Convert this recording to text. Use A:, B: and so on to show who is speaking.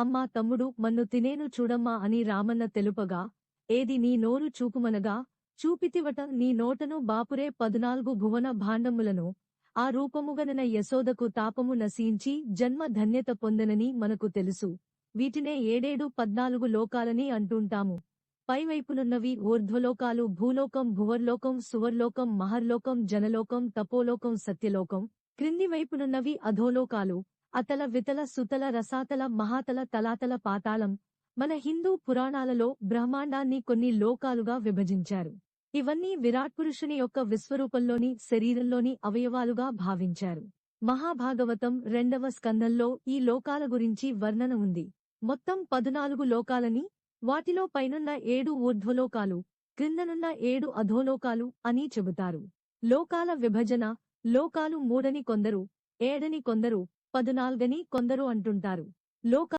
A: అమ్మా తమ్ముడు మన్ను తినేను చూడమ్మా అని రామన్న తెలుపగా ఏది నీ నోరు చూపుమనగా చూపితివట నీ నోటను బాపురే పదునాల్గు భువన భాండములను ఆ రూపముగనన యశోదకు తాపము నశించి జన్మ ధన్యత పొందనని మనకు తెలుసు. వీటినే ఏడేడు పద్నాలుగు లోకాలని అంటుంటాము. పైవైపునున్నవి ఊర్ధ్వలోకాలు భూలోకం భువర్లోకం సువర్లోకం మహర్లోకం జనలోకం తపోలోకం సత్యలోకం. క్రింది వైపునున్నవి అధోలోకాలు అతల వితల సుతల రసాతల మహాతల తలాతల పాతాళం. మన హిందూ పురాణాలలో బ్రహ్మాండాన్ని కొన్ని లోకాలుగా విభజించారు. ఇవన్నీ విరాట్ పురుషుని యొక్క విశ్వరూపంలోని శరీరంలోని అవయవాలుగా భావించారు. మహాభాగవతం రెండవ స్కందంలో ఈ లోకాల గురించి వర్ణన ఉంది. మొత్తం పదునాలుగు లోకాలని వాటిలో పైనున్న ఏడు ఊర్ధ్వలోకాలు క్రిందనున్న ఏడు అధోలోకాలు అని చెబుతారు. లోకాల విభజన లోకాలు మూడని కొందరు ఏడని కొందరు పదునాల్గని కొందరు అంటుంటారు. లోక